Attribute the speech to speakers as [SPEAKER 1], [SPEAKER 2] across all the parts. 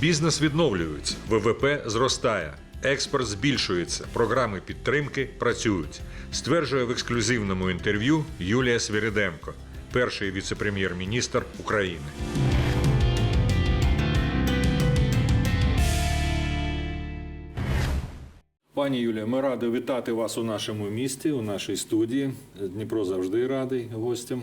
[SPEAKER 1] Бізнес відновлюється, ВВП зростає, експорт збільшується, програми підтримки працюють. Стверджує в ексклюзивному інтерв'ю Юлія Свириденко, перший віце-прем'єр-міністр України.
[SPEAKER 2] Пані Юлія, ми раді вітати вас у нашому місті, у нашій студії. Дніпро завжди радий гостям.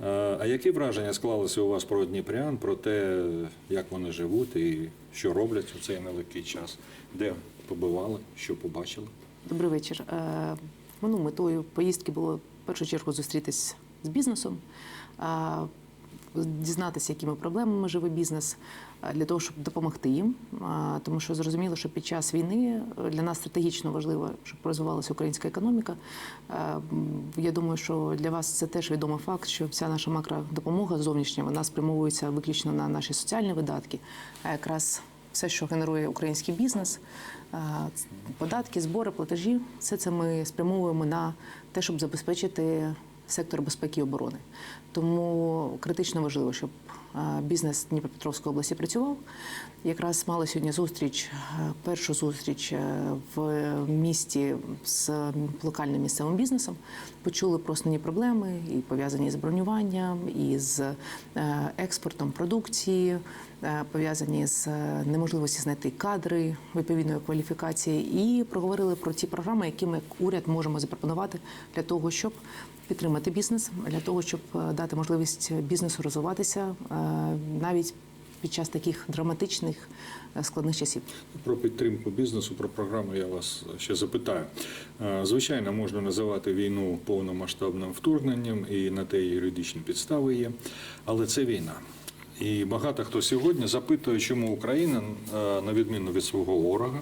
[SPEAKER 2] А які враження склалися у вас про Дніпрян, про те, як вони живуть і що роблять у цей нелегкий час? Де побували, що побачили?
[SPEAKER 3] Добрий вечір. Ну, метою поїздки було в першу чергу зустрітись з бізнесом, е, дізнатися, якими проблемами живе бізнес, для того, щоб допомогти їм. Тому що зрозуміло, що під час війни е, для нас стратегічно важливо, щоб розвивалася українська економіка. Е, Я думаю, що для вас це теж відомий факт, що вся наша макродопомога зовнішня вона спрямовується виключно на наші соціальні видатки, а якраз все, що генерує український бізнес, е, податки, збори, платежі, все це ми спрямовуємо на те, щоб забезпечити сектор безпеки і оборони. Тому критично важливо, щоб бізнес Дніпропетровської області працював. Якраз мали сьогодні зустріч, е, першу зустріч е, в місті з локальним місцевим бізнесом. Почули про основні проблеми, і пов'язані з бронюванням, і з е, експортом продукції, пов'язані з неможливості знайти кадри відповідної кваліфікації, і проговорили про ті програми, які ми як уряд можемо запропонувати для того, щоб підтримати бізнес, для того, щоб е, дати можливість бізнесу розвиватися е, навіть під час таких драматичних е, складних часів.
[SPEAKER 2] Про підтримку бізнесу, про програму я вас ще запитаю. Звичайно, можна називати війну повномасштабним вторгненням, і на те юридичні підстави є, але це війна. І багато хто сьогодні запитує, чому Україна, на відміну від свого ворога,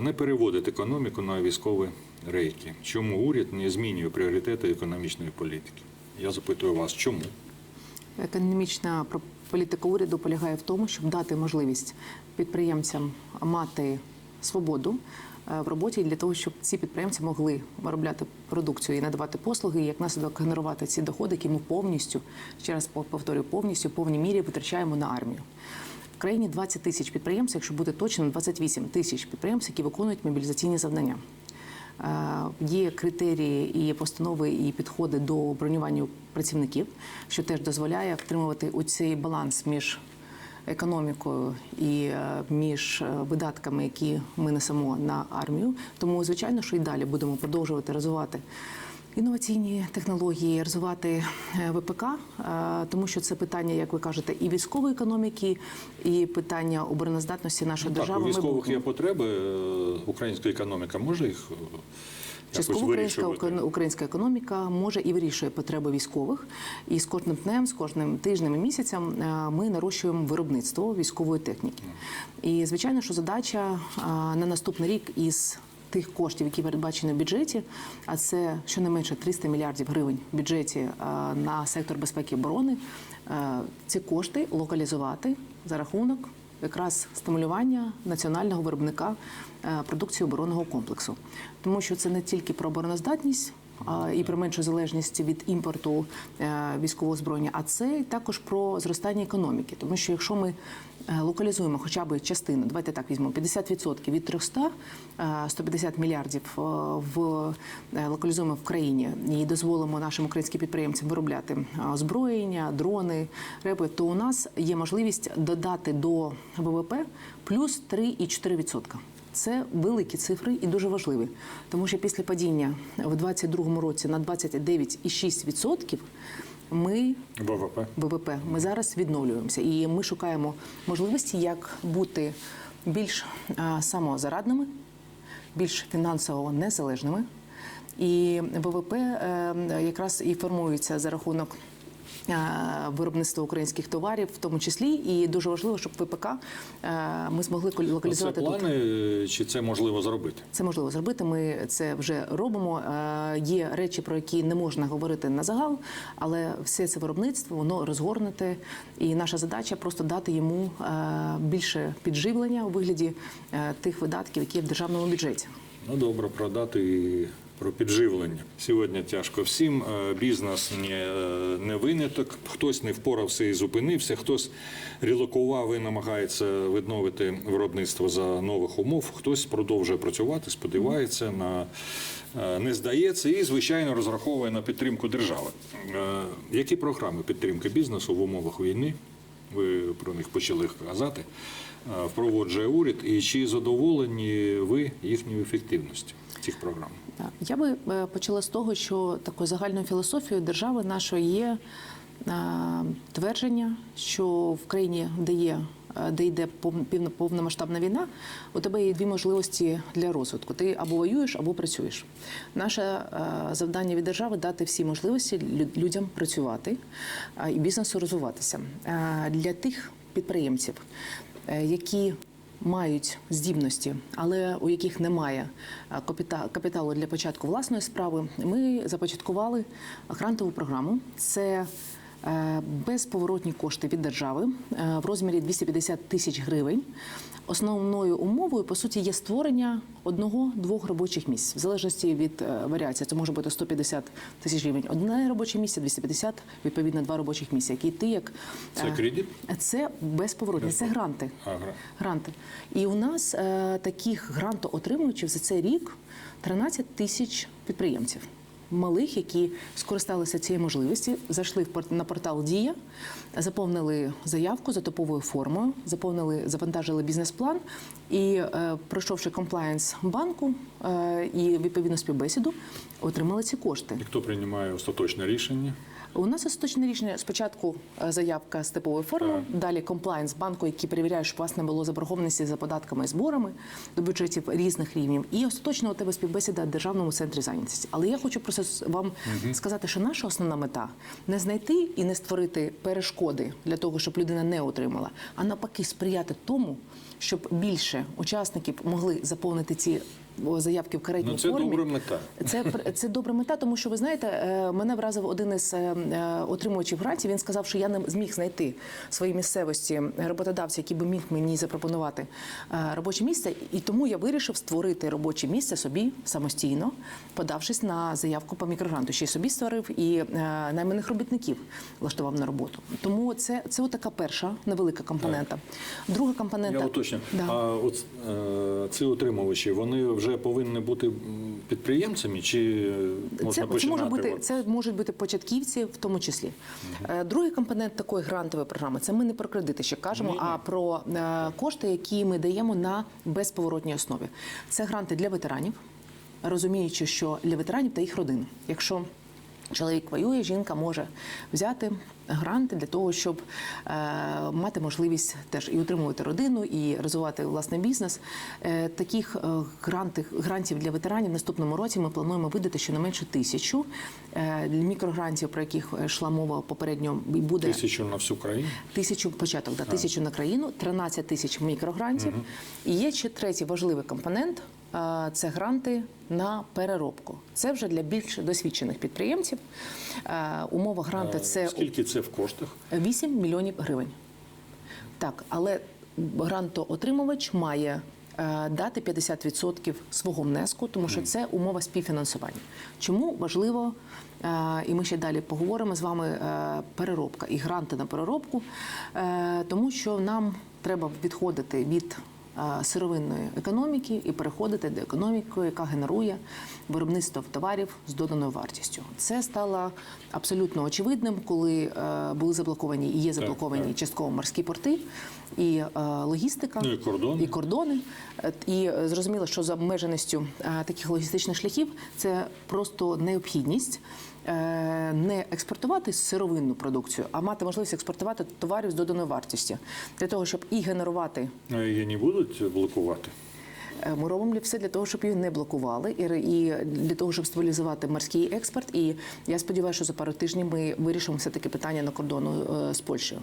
[SPEAKER 2] не переводить економіку на військові рейки. Чому уряд не змінює пріоритети економічної політики? Я запитую вас, чому?
[SPEAKER 3] Економічна політика уряду полягає в тому, щоб дати можливість підприємцям мати свободу е, в роботі для того, щоб ці підприємці могли виробляти продукцію і надавати послуги, і як наслідок генерувати ці доходи, які ми повністю ще раз повторюю, повністю в повній мірі витрачаємо на армію. В країні 20 тисяч підприємців, якщо бути точним, 28 тисяч підприємців, які виконують мобілізаційні завдання. Е, Є критерії і постанови, і підходи до бронювання працівників, що теж дозволяє втримувати оцей баланс між економікою і е, між е, видатками, які ми несемо на армію. Тому, звичайно, що і далі будемо продовжувати розвивати. Інноваційні технології розвивати е, ВПК, е, тому що це питання, як ви кажете, і військової економіки, і питання обороноздатності нашої
[SPEAKER 2] Так,
[SPEAKER 3] держави.
[SPEAKER 2] у військових є потреби, е, українська економіка може їх
[SPEAKER 3] Частково українська українська економіка може і вирішує потреби військових. І з кожним днем, з кожним тижнем і місяцем ми нарощуємо виробництво військової техніки. І звичайно, що задача на наступний рік із тих коштів, які передбачені в бюджеті, а це щонайменше 300 мільярдів гривень в бюджеті е, на сектор безпеки і оборони. е, Ці кошти локалізувати за рахунок якраз стимулювання національного виробника е, продукції оборонного комплексу, тому що це не тільки про обороноздатність. І про меншу залежність від імпорту військового озброєння, а це також про зростання економіки. Тому що якщо ми локалізуємо хоча б частину, давайте так візьмемо. 50% від 300, е, 150 мільярдів е, в е, локалізуємо в країні і дозволимо нашим українським підприємцям виробляти е, озброєння, дрони, реби, то у нас є можливість додати до ВВП плюс 3,4%. Це великі цифри і дуже важливі, тому що після падіння в 2022 році на 29,6% ми
[SPEAKER 2] ВВП.
[SPEAKER 3] ВВП. Ми зараз відновлюємося, і ми шукаємо можливості, як бути більш а, самозарадними, більш фінансово незалежними. І ВВП е, якраз і формується за рахунок. Е, Виробництва українських товарів, в тому числі, і дуже важливо, щоб ВПК е, ми змогли
[SPEAKER 2] Це
[SPEAKER 3] локалізувати тут.
[SPEAKER 2] чи це можливо зробити?
[SPEAKER 3] Це можливо зробити. Ми це вже робимо. Е, Є речі, про які не можна говорити на загал, але все це виробництво воно розгорнуте, і наша задача просто дати йому е, більше підживлення у вигляді е, тих видатків, які є в державному бюджеті.
[SPEAKER 2] Ну добре, продати про підживлення. Сьогодні тяжко всім. Е, Бізнес не, е, не виняток. Хтось не впорався і зупинився, хтось релокував і намагається відновити виробництво за нових умов. Хтось продовжує працювати, сподівається на е, не здається і, звичайно, розраховує на підтримку держави. Які програми підтримки бізнесу в умовах війни? Ви про них почали казати. Е, Впроводжує уряд, і чи задоволені ви їхньою ефективністю цих програм?
[SPEAKER 3] Я би е, почала з того, що такою загальною філософією держави нашої є е, твердження, що в країні, де є де йде повномасштабна війна, у тебе є дві можливості для розвитку. Ти або воюєш, або працюєш. Наше завдання від держави дати всі можливості людям працювати і бізнесу розвиватися. Для тих підприємців, які мають здібності, але у яких немає а, капіталу для початку власної справи, ми започаткували грантову програму. Це е, безповоротні кошти від держави е, в розмірі 250 тисяч гривень. Основною умовою по суті є створення одного-двох робочих місць в залежності від е, варіації. Це може бути 150 тисяч гривень. Одне робоче місце, 250, відповідно, два робочих місця, які ти як
[SPEAKER 2] Це
[SPEAKER 3] е,
[SPEAKER 2] кредит?
[SPEAKER 3] це безповоротні, це гранти.
[SPEAKER 2] А,
[SPEAKER 3] Гранти. І у нас е, таких грантоотримувачів за цей рік 13 тисяч підприємців. Малих, які скористалися цією можливості, зайшли на портал Дія, заповнили заявку за топовою формою, заповнили, завантажили бізнес-план і, е, пройшовши комплаєнс банку е, і відповідну співбесіду, отримали ці кошти.
[SPEAKER 2] І хто приймає остаточне рішення?
[SPEAKER 3] У нас остаточне рішення спочатку е, заявка з типовою формою, далі комплаєнс банку, який перевіряє, щоб у вас не було заборгованості за податками і зборами до бюджетів різних рівнів. І остаточно у тебе співбесіда в державному центрі зайнятості. Але я хочу просто вам сказати, що наша основна мета не знайти і не створити перешкоди для того, щоб людина не отримала, а навпаки сприяти тому, щоб більше учасників могли заповнити ці заявки в каретній
[SPEAKER 2] Ну, це
[SPEAKER 3] формі.
[SPEAKER 2] добра мета.
[SPEAKER 3] Це це добра мета, тому що ви знаєте, е, мене вразив один із е, е, отримувачів грантів. Він сказав, що я не зміг знайти в своїй місцевості роботодавця, який би міг мені запропонувати робоче місце, і тому я вирішив створити робоче місце собі самостійно, подавшись на заявку по мікрогранту. Ще й собі створив і найманих робітників влаштував на роботу. Тому це це така перша невелика компонента. Друга компонента
[SPEAKER 2] Я уточню.
[SPEAKER 3] Да.
[SPEAKER 2] А от е, ці отримувачі, вони вже повинні бути підприємцями чи можна
[SPEAKER 3] Це, це може бути це можуть бути початківці, в тому числі. Угу. Другий компонент такої грантової програми це ми не про кредити ще кажемо, а про е, кошти, які ми даємо на безповоротній основі. Це гранти для ветеранів, розуміючи, що для ветеранів та їх родин. Якщо Чоловік воює, жінка може взяти гранти для того, щоб е, мати можливість теж і утримувати родину, і розвивати власний бізнес. Е, таких е, гранти, грантів для ветеранів в наступному році ми плануємо видати щонайменше тисячу. Е, мікрогрантів, про яких йшла мова попередньо, і буде
[SPEAKER 2] Тисячу на всю країну?
[SPEAKER 3] Тисячу початок, да, тисячу на країну, 13 тисяч мікрогрантів. І є ще третій важливий компонент е, це гранти на переробку. Це вже для більш досвідчених підприємців. Умова гранта це
[SPEAKER 2] Скільки це в коштах?
[SPEAKER 3] 8 мільйонів гривень. Так, але грантоотримувач має е, дати 50% свого внеску, тому що це умова співфінансування. Чому важливо, е, і ми ще далі поговоримо з вами, е, переробка і гранти на переробку, тому що нам треба відходити від сировинної економіки і переходити до економіки, яка генерує виробництво товарів з доданою вартістю. Це стало абсолютно очевидним, коли е, були заблоковані і є заблоковані
[SPEAKER 2] так.
[SPEAKER 3] частково морські порти і е, логістика,
[SPEAKER 2] Ну, і кордони.
[SPEAKER 3] і кордони. Е, І зрозуміло, що за обмеженістю таких логістичних шляхів це просто необхідність. Не експортувати сировинну продукцію, а мати можливість експортувати товарів з доданою вартістю для того, щоб і генерувати
[SPEAKER 2] А Її не будуть блокувати?
[SPEAKER 3] Е, Ми робимо все для того, щоб її не блокували, і для того, щоб стабілізувати морський експорт. І я сподіваюся, що за пару тижнів ми вирішимо все таки питання на кордону е, з Польщею.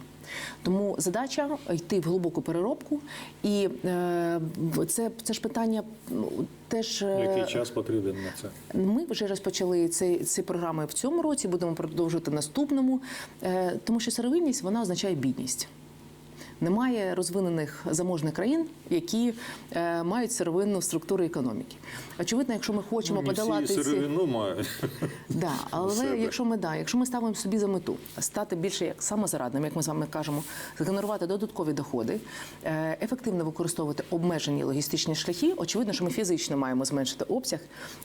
[SPEAKER 3] Тому задача йти в глибоку переробку, і е, це, це ж питання ну, теж.
[SPEAKER 2] Який час потрібен на це?
[SPEAKER 3] ми вже розпочали ці, ці програми в цьому році, будемо продовжувати наступному, тому що сировинність вона означає бідність. Немає розвинених заможних країн, які е, мають сировинну структуру економіки. Очевидно, якщо ми хочемо
[SPEAKER 2] Ну,
[SPEAKER 3] подолати ці
[SPEAKER 2] сировину мають.
[SPEAKER 3] Да, але
[SPEAKER 2] себе.
[SPEAKER 3] якщо ми да, якщо ми ставимо собі за мету стати більше як самозарадним, як ми з вами кажемо, згенерувати додаткові доходи, е, ефективно використовувати обмежені логістичні шляхи, очевидно, що ми фізично маємо зменшити обсяг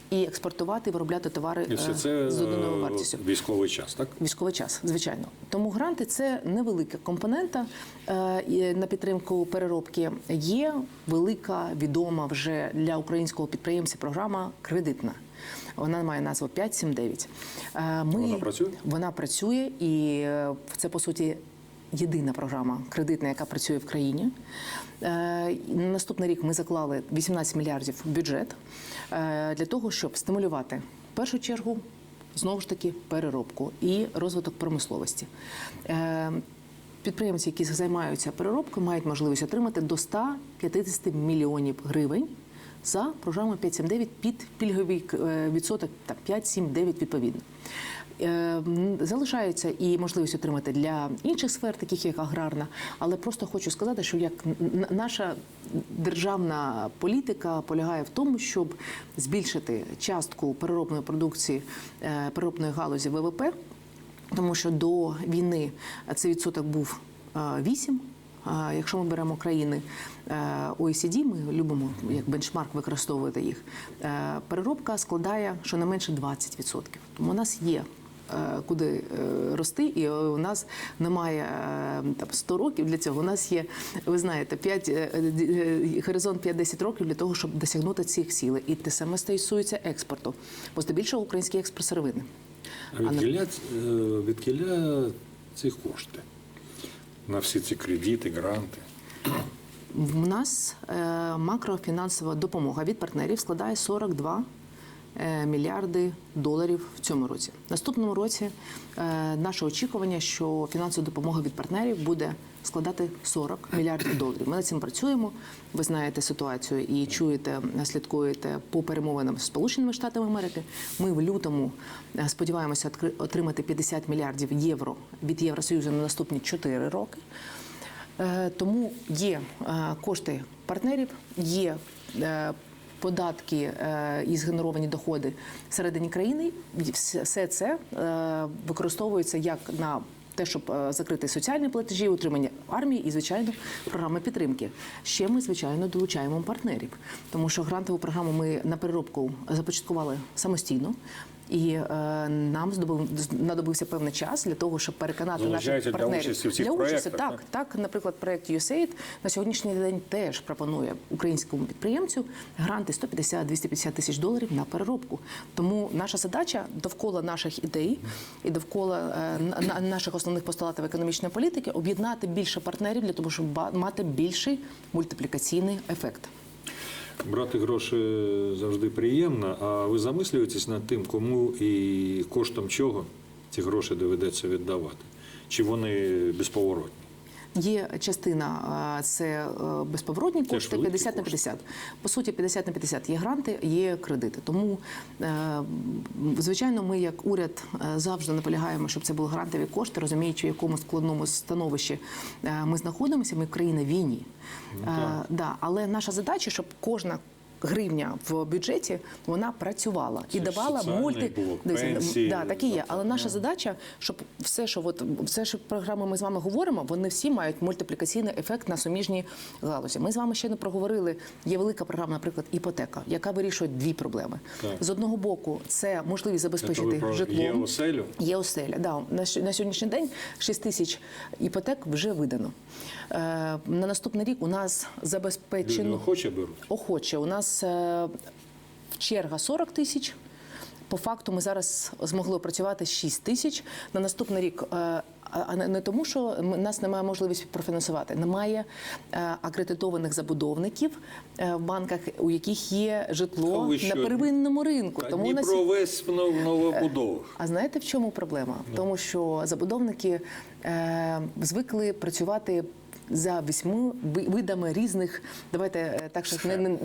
[SPEAKER 3] і експортувати, виробляти товари
[SPEAKER 2] І все
[SPEAKER 3] е,
[SPEAKER 2] це
[SPEAKER 3] з доданою
[SPEAKER 2] е,
[SPEAKER 3] вартістю.
[SPEAKER 2] військовий час, так?
[SPEAKER 3] Військовий час, звичайно. Тому гранти це невелика компонента е, на підтримку переробки. Є велика, відома вже для українського підприємця програма кредитна. Вона має назву 579. Е, Ми,
[SPEAKER 2] Вона працює?
[SPEAKER 3] Вона працює, і е, це по суті єдина програма кредитна, яка працює в країні. Е, На наступний рік ми заклали 18 мільярдів в бюджет для того, щоб стимулювати в першу чергу знову ж таки переробку і розвиток промисловості. Підприємці, які займаються переробкою, мають можливість отримати до 150 мільйонів гривень за програмою 579 під пільговий е, відсоток та 5, 7, 9 відповідно. Е, Залишається і можливість отримати для інших сфер, таких як аграрна, але просто хочу сказати, що як наша державна політика полягає в тому, щоб збільшити частку переробної продукції е, переробної галузі ВВП, тому що до війни цей відсоток був е, 8. А Якщо ми беремо країни е, OECD, ми любимо як бенчмарк використовувати їх. е, Переробка складає щонайменше 20%. Тому у нас є е, куди е, рости, і у нас немає е, там 100 років для цього. У нас є, ви знаєте, 5, е, е, горизонт 5-10 років для того, щоб досягнути цих цілей. І те саме стосується експорту, бо здебільшого український експорт сировини.
[SPEAKER 2] А відкіля, відкіля ці кошти на всі ці кредити, гранти.
[SPEAKER 3] В нас е, макрофінансова допомога від партнерів складає 42 е, мільярди доларів в цьому році. Наступному році е, наше очікування, що фінансова допомога від партнерів буде складати 40 мільярдів доларів. Ми над цим працюємо. Ви знаєте ситуацію і чуєте, слідкуєте по перемовинам з Сполученими Штатами Америки. Ми в лютому е, сподіваємося отримати 50 мільярдів євро від Євросоюзу на наступні 4 роки. Е, Тому є е, кошти партнерів, є податки і згенеровані доходи всередині країни. Все- це використовується як на те, щоб е, закрити соціальні платежі, утримання армії і, звичайно, програми підтримки. Ще ми, звичайно, долучаємо партнерів, тому що грантову програму ми на переробку започаткували самостійно. І е, нам здобув знадобився певний час для того, щоб переконати наших
[SPEAKER 2] Залучаєте для
[SPEAKER 3] партнерів
[SPEAKER 2] участі в цих
[SPEAKER 3] для участі.
[SPEAKER 2] проєктах,
[SPEAKER 3] Так,
[SPEAKER 2] так?
[SPEAKER 3] так, наприклад, проект USAID на сьогоднішній день теж пропонує українському підприємцю гранти 150-250 тисяч доларів на переробку. Тому наша задача довкола наших ідей і довкола е, на- на- наших основних постулатів економічної політики об'єднати більше партнерів для того, щоб мати більший мультиплікаційний ефект.
[SPEAKER 2] Брати гроші завжди приємно, а ви замислюєтесь над тим, кому і коштом чого ці гроші доведеться віддавати? Чи вони безповоротні?
[SPEAKER 3] Є частина е, це е, безповоротні кошти,
[SPEAKER 2] великі
[SPEAKER 3] 50 на
[SPEAKER 2] кошти.
[SPEAKER 3] 50. По суті, 50 на 50 є гранти, є кредити. Тому, е, звичайно, ми як уряд завжди наполягаємо, щоб це були грантові кошти, розуміючи, в якому складному становищі ми знаходимося. Ми країна війні, війні. так. да, але наша задача, щоб кожна гривня в бюджеті вона працювала і
[SPEAKER 2] Це ж
[SPEAKER 3] давала мульти
[SPEAKER 2] блок, пенсії,
[SPEAKER 3] да, такі є. Але наша задача, щоб все, що от все, що програми ми з вами говоримо, вони всі мають мультиплікаційний ефект на суміжні галузі. Ми з вами ще не проговорили. Є велика програма, наприклад, іпотека, яка вирішує дві проблеми.
[SPEAKER 2] Так.
[SPEAKER 3] З одного боку, це можливість забезпечити
[SPEAKER 2] про
[SPEAKER 3] житлом.
[SPEAKER 2] є оселю?
[SPEAKER 3] Є оселя. Да. На, на сьогоднішній день 6 тисяч іпотек вже видано. Е, на наступний рік у нас забезпечено
[SPEAKER 2] охоче беруть.
[SPEAKER 3] охоче. У нас е, черга 40 тисяч. По факту ми зараз змогли опрацювати 6 тисяч. На наступний рік е, а не- тому, що нас немає можливості профінансувати. Немає е, акредитованих забудовників в банках, у яких є житло
[SPEAKER 2] ви що?
[SPEAKER 3] на первинному ринку.
[SPEAKER 2] А
[SPEAKER 3] Тому нас
[SPEAKER 2] Дніпро весь в нов- новобудовах.
[SPEAKER 3] а знаєте, в чому проблема? В тому, що забудовники е, звикли працювати за вісьми ви- видами різних. Давайте е, так, щоб не, не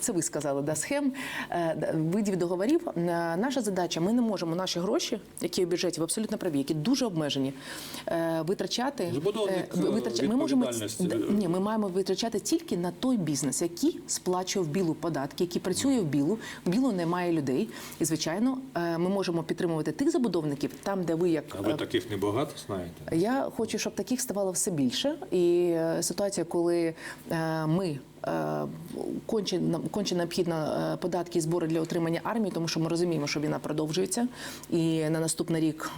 [SPEAKER 3] це ви сказали, да, схем е, видів договорів. Е, Наша задача: ми не можемо наші гроші, які в бюджеті, ви абсолютно праві, які дуже обмежені, витрачати.
[SPEAKER 2] Забудовник,
[SPEAKER 3] е, ви- витрача- Ми можемо ні, ми маємо витрачати тільки на той бізнес, який сплачує в білу податки, який працює в білу. В білу немає людей. І звичайно, ми можемо підтримувати тих забудовників там, де ви як
[SPEAKER 2] А ви таких небагато знаєте?
[SPEAKER 3] я хочу, щоб таких ставало все більше. І е, ситуація, коли е, ми е, конче, конче необхідно податки і збори для отримання армії, тому що ми розуміємо, що війна продовжується, і на наступний рік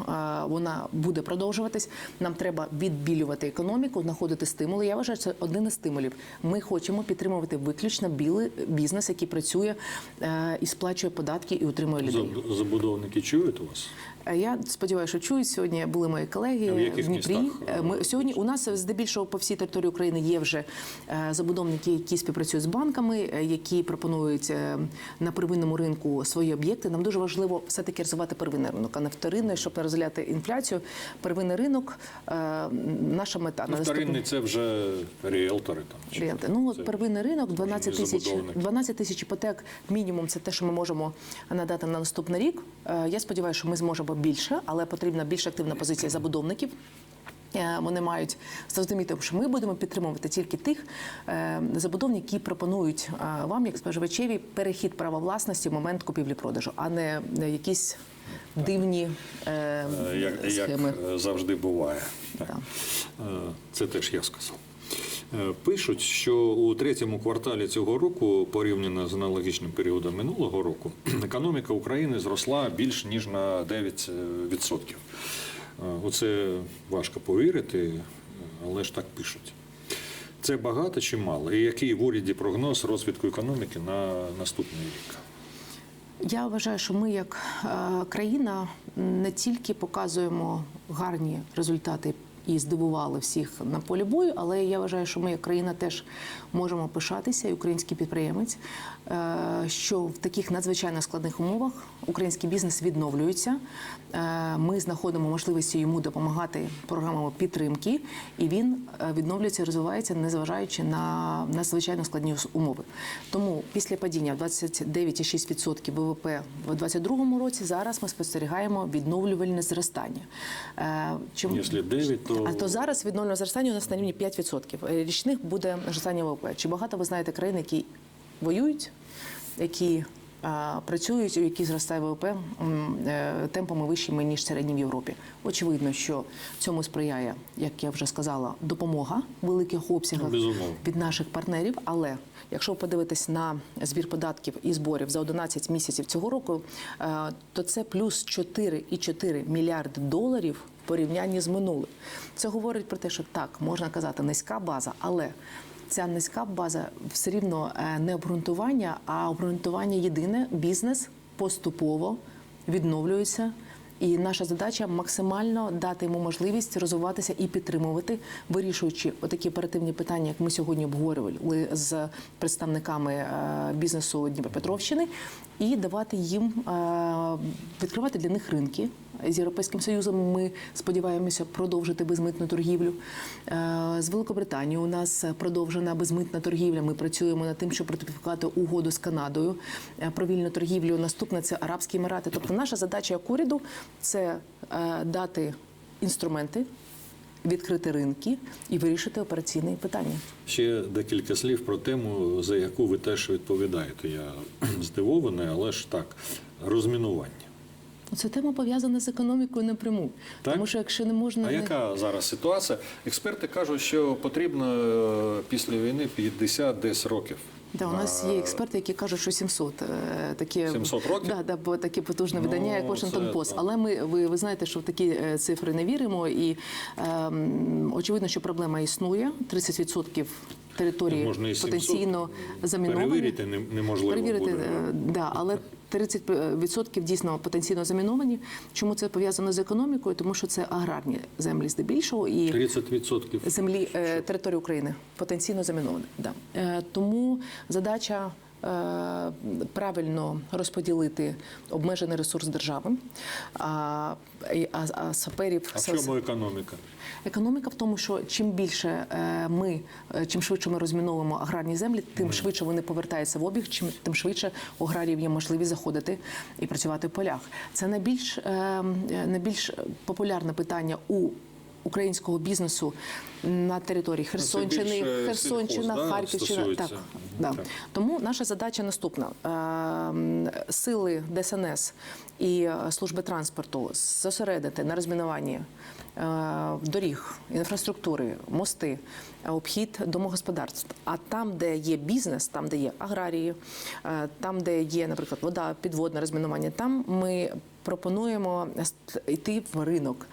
[SPEAKER 3] вона буде продовжуватись. Нам треба відбілювати економіку, знаходити стимули. Я вважаю, це один із стимулів. Ми хочемо підтримувати виключно білий бізнес, який працює і сплачує податки і утримує людей.
[SPEAKER 2] Заб- Забудовники чують вас?
[SPEAKER 3] Я сподіваюся, що чують сьогодні. Були мої колеги
[SPEAKER 2] в яких
[SPEAKER 3] в Дніпрі.
[SPEAKER 2] містах?
[SPEAKER 3] Е, Ми сьогодні у нас здебільшого по всій території України є вже е, забудовники, які співпрацюють з банками, е, які пропонують на первинному ринку свої об'єкти. Нам дуже важливо все таки розвивати первинний ринок, а не вторинний, щоб не розгляти інфляцію. Первинний ринок наша мета
[SPEAKER 2] Ну,
[SPEAKER 3] на
[SPEAKER 2] вторинний це вже ріелтори там. чи
[SPEAKER 3] Ріелти. Ну от первинний ринок 12 тисяч
[SPEAKER 2] забудовник.
[SPEAKER 3] 12 тисяч іпотек. Мінімум це те, що ми можемо надати на наступний рік. Я сподіваюся, що ми зможемо більше, але потрібна більш активна позиція забудовників. Е, Вони мають зрозуміти, що ми будемо підтримувати тільки тих е, забудовників, які пропонують е, вам, як споживачеві, перехід права власності в момент купівлі-продажу, а не якісь дивні е,
[SPEAKER 2] Як, як
[SPEAKER 3] схеми.
[SPEAKER 2] е, завжди буває. Так. Це теж я сказав. Е, Пишуть, що у третьому кварталі цього року, порівняно з аналогічним періодом минулого року, економіка України зросла більш ніж на 9%. Е, У це важко повірити, е, але ж так пишуть. Це багато чи мало? І який в уряді прогноз розвитку економіки на наступний рік?
[SPEAKER 3] Я вважаю, що ми як е, країна не тільки показуємо гарні результати і здивували всіх на полі бою, але я вважаю, що ми як країна теж можемо пишатися, і український підприємець, е, що в таких надзвичайно складних умовах український бізнес відновлюється. Е, Ми знаходимо можливості йому допомагати програмами підтримки, і він е, відновлюється, розвивається, незважаючи на надзвичайно складні умови. Тому після падіння в 29,6% ВВП в 2022 році зараз ми спостерігаємо відновлювальне зростання. Чому
[SPEAKER 2] Якщо 9, то
[SPEAKER 3] а то зараз відновлювальне зростання у нас на рівні 5%. Е, Річних буде зростання ВВП. Чи багато ви знаєте країн, які воюють, які а, працюють, у які зростає ВВП е, темпами вищими ніж середні в Європі? Очевидно, що цьому сприяє, як я вже сказала, допомога в великих обсягах
[SPEAKER 2] Безумовно.
[SPEAKER 3] від наших партнерів. Але якщо ви подивитесь на збір податків і зборів за 11 місяців цього року, е, то це плюс 4,4 мільярди доларів порівнянні з минулим. Це говорить про те, що так можна казати низька база, але Ця низька база все рівно е, не обґрунтування, а обґрунтування єдине бізнес поступово відновлюється. І наша задача максимально дати йому можливість розвиватися і підтримувати, вирішуючи отакі оперативні питання, як ми сьогодні обговорювали з представниками е, бізнесу Дніпропетровщини, і давати їм е, відкривати для них ринки. З Європейським Союзом ми сподіваємося продовжити безмитну торгівлю. Е, З Великобританією у нас продовжена безмитна торгівля. Ми працюємо над тим, щоб ратифікувати угоду з Канадою е, про вільну торгівлю. Наступне це Арабські Емірати. Тобто, наша задача як уряду це е, дати інструменти, відкрити ринки і вирішити операційні питання.
[SPEAKER 2] Ще декілька слів про тему, за яку ви теж відповідаєте. Я здивований, але ж так, розмінування.
[SPEAKER 3] Ця тема пов'язана з економікою напряму.
[SPEAKER 2] Так?
[SPEAKER 3] Тому що якщо не можна
[SPEAKER 2] А яка зараз ситуація? Експерти кажуть, що потрібно е, після війни 50 десь років.
[SPEAKER 3] Да, у нас є експерти, які кажуть, що 700. е, Такі,
[SPEAKER 2] 700 років?
[SPEAKER 3] Да, да, бо таке потужне видання, як
[SPEAKER 2] Ну,
[SPEAKER 3] Washington
[SPEAKER 2] це
[SPEAKER 3] Post.
[SPEAKER 2] так.
[SPEAKER 3] Але ми, ви, ви знаєте, що в такі е, цифри не віримо. І ем, очевидно, що проблема існує. 30% території
[SPEAKER 2] Можна і 700.
[SPEAKER 3] потенційно заміновані.
[SPEAKER 2] Перевірити не- неможливо
[SPEAKER 3] Перевірити,
[SPEAKER 2] буде.
[SPEAKER 3] е, да, але 30% дійсно потенційно заміновані. Чому це пов'язано з економікою? Тому що це аграрні землі здебільшого. І
[SPEAKER 2] 30%.
[SPEAKER 3] землі е, території України потенційно заміновані. Да. Е, тому задача правильно розподілити обмежений ресурс держави. А, а, а саперів
[SPEAKER 2] А в чому економіка?
[SPEAKER 3] Економіка в тому, що чим більше е, ми, е, чим швидше ми розміновуємо аграрні землі, тим швидше вони повертаються в обіг, чим тим швидше у аграріїв є можливість заходити і працювати в полях. Це найбільш, е, е, найбільш популярне питання у українського бізнесу на території Херсонщини, Херсонщина,
[SPEAKER 2] да,
[SPEAKER 3] Харківщина. Так, да.
[SPEAKER 2] Так.
[SPEAKER 3] Тому наша задача наступна: Е, сили ДСНС і е, служби транспорту зосередити на розмінуванні е, доріг, інфраструктури, мости, е, обхід домогосподарств. А там, де є бізнес, там, де є аграрії, там, де є, наприклад, вода, підводне розмінування, там ми. Пропонуємо йти в ринок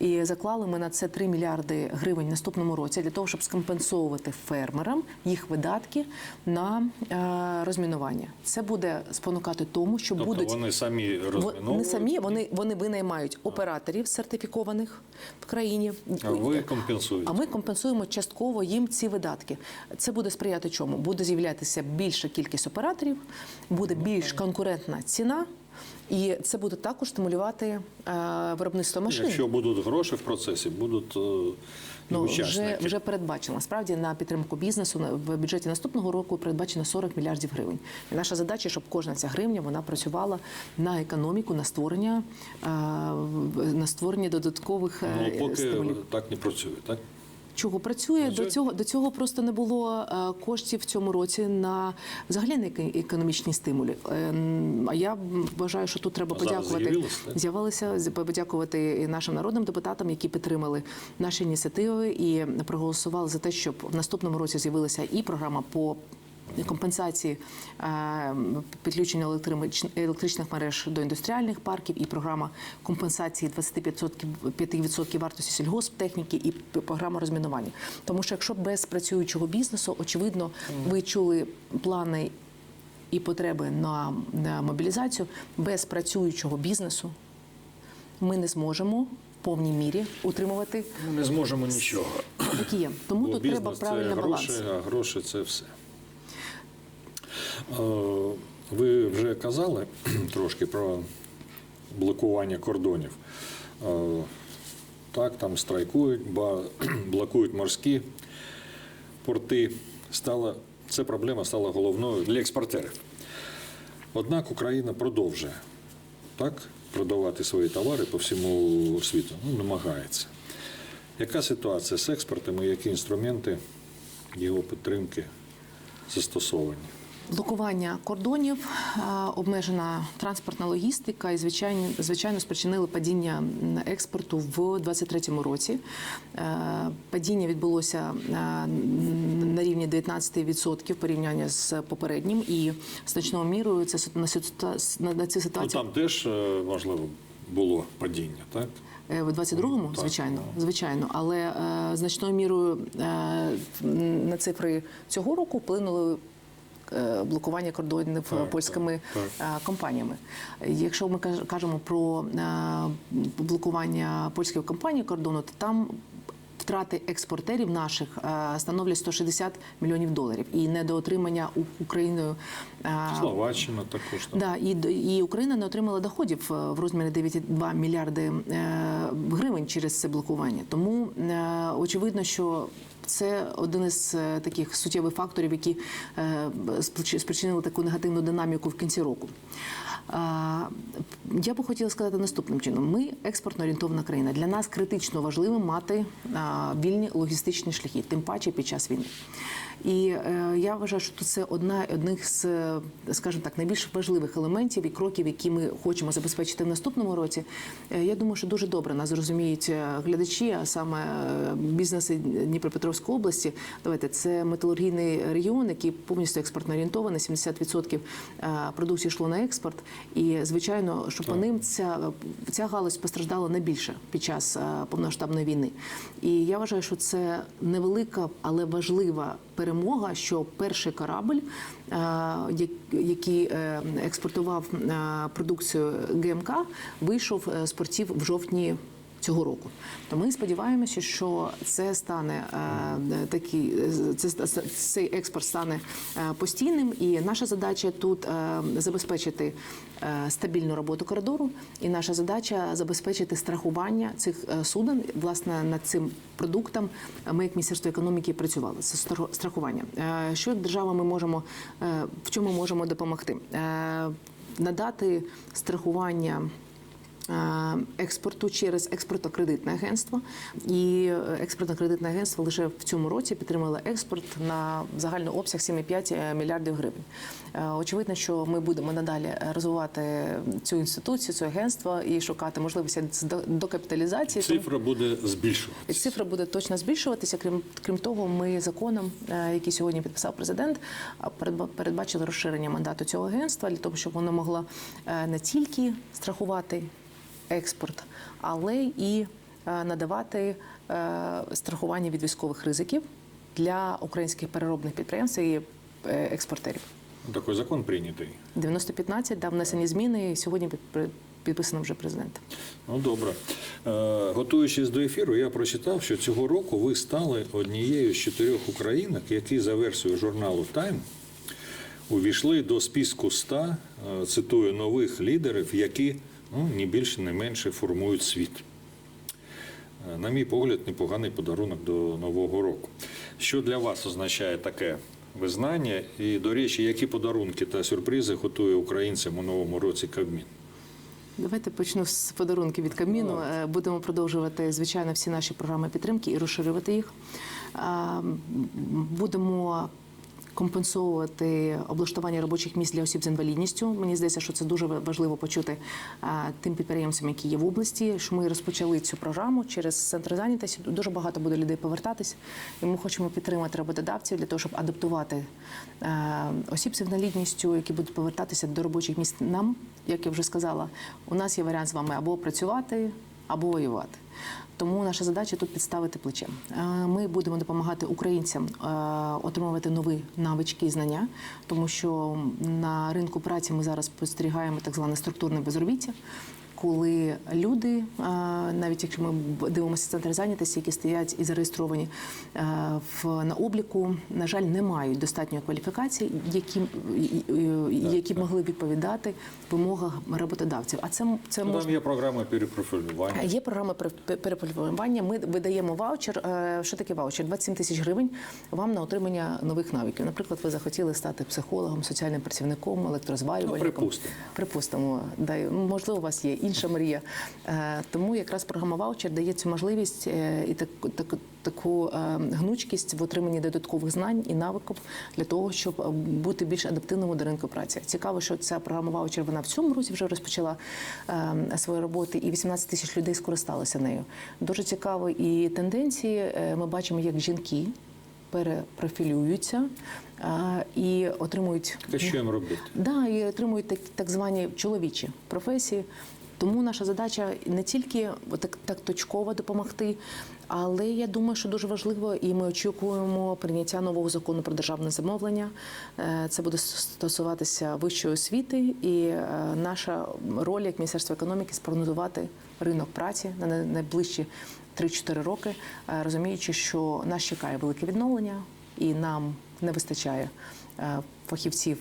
[SPEAKER 3] і заклали ми на це 3 мільярди гривень в наступному році для того, щоб скомпенсовувати фермерам їх видатки на е, розмінування. Це буде спонукати тому, що
[SPEAKER 2] Тобто
[SPEAKER 3] будуть
[SPEAKER 2] вони самі розміновують?
[SPEAKER 3] не самі, вони, вони винаймають операторів сертифікованих в країні.
[SPEAKER 2] А ви компенсуєте?
[SPEAKER 3] А ми компенсуємо частково їм ці видатки. Це буде сприяти чому? Буде з'являтися більша кількість операторів, буде більш конкурентна ціна, і це буде також стимулювати е, виробництво машин.
[SPEAKER 2] Якщо будуть гроші в процесі, будуть е, і
[SPEAKER 3] Ну, вже,
[SPEAKER 2] учасники.
[SPEAKER 3] вже передбачено. Насправді на підтримку бізнесу в бюджеті наступного року передбачено 40 мільярдів гривень. І наша задача, щоб кожна ця гривня вона працювала на економіку, на створення, е, на створення додаткових
[SPEAKER 2] Ну, поки
[SPEAKER 3] стимулів.
[SPEAKER 2] так не працює, так?
[SPEAKER 3] Чого працює до цього до цього просто не було е, коштів в цьому році на взагалі на еко- економічні стимули. Е, А я вважаю, що тут треба
[SPEAKER 2] А
[SPEAKER 3] подякувати. З'явилися подякувати і нашим народним депутатам, які підтримали наші ініціативи і проголосували за те, щоб в наступному році з'явилася і програма по. Компенсації е, підключення електричн- електричних мереж до індустріальних парків і програма компенсації 25% 5% вартості сільгосптехніки і програма розмінування. Тому що якщо без працюючого бізнесу, очевидно, ви чули плани і потреби на, на мобілізацію без працюючого бізнесу ми не зможемо в повній мірі утримувати
[SPEAKER 2] Ми не зможемо нічого.
[SPEAKER 3] які є. Тому
[SPEAKER 2] Бо
[SPEAKER 3] тут
[SPEAKER 2] бізнес
[SPEAKER 3] треба
[SPEAKER 2] це
[SPEAKER 3] правильний
[SPEAKER 2] гроші,
[SPEAKER 3] баланс.
[SPEAKER 2] а гроші це все. Ви вже казали трошки про блокування кордонів. Так, там страйкують, блокують морські порти. Стала, ця проблема стала головною для експортерів. Однак Україна продовжує так, продавати свої товари по всьому світу. Ну, намагається. Яка ситуація з експортом і які інструменти його підтримки застосовані?
[SPEAKER 3] Блокування кордонів, обмежена транспортна логістика і звичайно, звичайно спричинили падіння експорту в 2023 році. Е, Падіння відбулося е, на рівні 19% в порівнянні з попереднім, і значною мірою це на ситуа- на- на
[SPEAKER 2] Ну, там теж, е, можливо, було падіння, так?
[SPEAKER 3] В 22-му,
[SPEAKER 2] Так,
[SPEAKER 3] звичайно, звичайно, але е, значною мірою е, на цифри цього року вплинули. Е, Блокування кордонів
[SPEAKER 2] Так,
[SPEAKER 3] польськими
[SPEAKER 2] так,
[SPEAKER 3] е, компаніями. Якщо ми кажемо про е, блокування польської компанії кордону, то там втрати експортерів наших е, становлять 160 мільйонів доларів і недоотримання Україною е,
[SPEAKER 2] Словаччина також там.
[SPEAKER 3] Да, і, і Україна не отримала доходів е, в розмірі 9,2 мільярди е, гривень через це блокування. Тому е, очевидно, що це один із е, таких суттєвих факторів, які е, спричинили таку негативну динаміку в кінці року. Я би хотіла сказати наступним чином: ми експортно орієнтована країна. Для нас критично важливо мати вільні логістичні шляхи, тим паче під час війни. І е, я вважаю, що це одна одних з, е, скажімо так, найбільш важливих елементів і кроків, які ми хочемо забезпечити в наступному році. Е, я думаю, що дуже добре нас зрозуміють е, глядачі, а саме е, бізнеси Дніпропетровської області. Давайте це металургійний регіон, який повністю експортно орієнтований. 70% е, продукції йшло на експорт. І звичайно, що по ним ця, ця галузь постраждала найбільше під час повномасштабної війни. І я вважаю, що це невелика, але важлива перемога, що перший корабль, е, як- який е, експортував е, продукцію ГМК, вийшов з портів в жовтні цього року. То ми сподіваємося, що це стане е, такий, це, цей експорт стане постійним, і наша задача тут е, забезпечити стабільну роботу коридору, і наша задача забезпечити страхування цих е, суден. Власне над цим продуктом ми, як міністерство економіки, працювали. Це страхування. Е, Що як держава ми можемо е, в чому можемо допомогти? Е, Надати страхування е, експорту через експортно-кредитне агентство. І е, експортно-кредитне агентство лише в цьому році підтримало експорт на загальний обсяг 7,5 мільярдів гривень. Е, Очевидно, що ми будемо надалі розвивати цю інституцію, це агентство і шукати можливості докапіталізації.
[SPEAKER 2] Цифра буде збільшуватися.
[SPEAKER 3] цифра буде точно збільшуватися. Крім крім того, ми законом, е, який сьогодні підписав президент, передбачили розширення мандату цього агентства для того, щоб воно могло е, не тільки страхувати експорт, але і е, надавати е, страхування від військових ризиків для українських переробних підприємств і е, експортерів.
[SPEAKER 2] Такий закон прийнятий.
[SPEAKER 3] 9015 дав внесені зміни. і Сьогодні підписано вже президентом.
[SPEAKER 2] Ну добре. Готуючись до ефіру, я прочитав, що цього року ви стали однією з чотирьох українок, які за версією журналу Time увійшли до списку 100, е, цитую, нових лідерів, які ну, ні більше, не менше формують світ. Е, На мій погляд, непоганий подарунок до Нового року. Що для вас означає таке визнання? І, до речі, які подарунки та сюрпризи готує українцям у новому році Кабмін?
[SPEAKER 3] Давайте почну з подарунків від Кабміну. Е, Будемо продовжувати звичайно всі наші програми підтримки і розширювати їх. Будемо компенсовувати облаштування робочих місць для осіб з інвалідністю. Мені здається, що це дуже важливо почути тим підприємцям, які є в області. Що ми розпочали цю програму через центр зайнятості. Дуже багато буде людей повертатись, і ми хочемо підтримати роботодавців для того, щоб адаптувати е, осіб з інвалідністю, які будуть повертатися до робочих місць. Нам, як я вже сказала, у нас є варіант з вами або працювати, або воювати. Тому наша задача тут підставити плече. Е, Ми будемо допомагати українцям е, отримувати нові навички і знання, тому що на ринку праці ми зараз спостерігаємо так зване структурне безробіття. Коли люди, навіть якщо ми дивимося центр зайнятості, які стоять і зареєстровані в на обліку, на жаль, не мають достатньої кваліфікації, які, які б могли відповідати вимогам роботодавців. А це це
[SPEAKER 2] Ну,
[SPEAKER 3] може
[SPEAKER 2] Там є програма перепрофілювання.
[SPEAKER 3] Є програма пере- перепрофілювання. Ми видаємо ваучер. Е, Що таке ваучер? 27 тисяч гривень вам на отримання нових навиків. Наприклад, ви захотіли стати психологом, соціальним працівником, електрозварювальником.
[SPEAKER 2] Ну, припустимо.
[SPEAKER 3] Припустимо, да, можливо, у вас є інша мрія. Е, Тому якраз програма ваучер дає цю можливість е, і таку, таку, таку е, гнучкість в отриманні додаткових знань і навиків для того, щоб бути більш адаптивним до ринку праці. Цікаво, що ця програма ваучер вона в цьому році вже розпочала свої роботи, і 18 тисяч людей скористалися нею. Дуже цікаво і тенденції. Ми бачимо, як жінки перепрофілюються е, і отримують
[SPEAKER 2] А що їм робити?
[SPEAKER 3] Да, і отримують так, так звані чоловічі професії. Тому наша задача не тільки так, так точково допомогти, але я думаю, що дуже важливо, і ми очікуємо прийняття нового закону про державне замовлення. Е, Це буде стосуватися вищої освіти, і е, наша роль як Міністерство економіки спрогнозувати ринок праці на най- найближчі 3-4 роки, е, розуміючи, що нас чекає велике відновлення, і нам не вистачає фахівців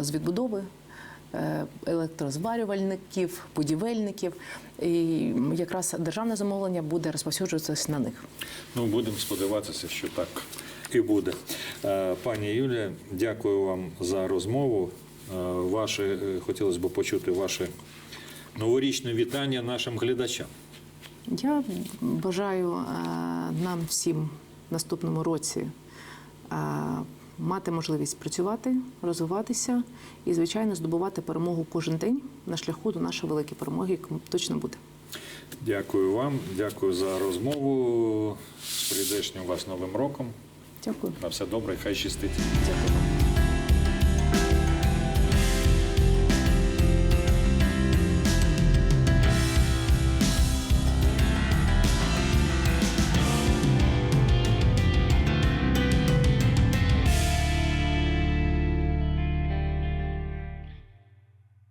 [SPEAKER 3] з відбудови. Е, Електрозварювальників, будівельників, і якраз державне замовлення буде розповсюджуватися на них.
[SPEAKER 2] Ну, будемо сподіватися, що так і буде. Е, Пані Юлія, дякую вам за розмову. Е, Ваше, хотілося б почути ваше новорічне вітання нашим глядачам.
[SPEAKER 3] Я бажаю нам всім в наступному році мати можливість працювати, розвиватися і, звичайно, здобувати перемогу кожен день на шляху до нашої великої перемоги, яка точно буде.
[SPEAKER 2] Дякую вам, дякую за розмову. З прийдешнім вас новим роком.
[SPEAKER 3] Дякую.
[SPEAKER 2] На все добре, хай щастить.
[SPEAKER 3] Дякую.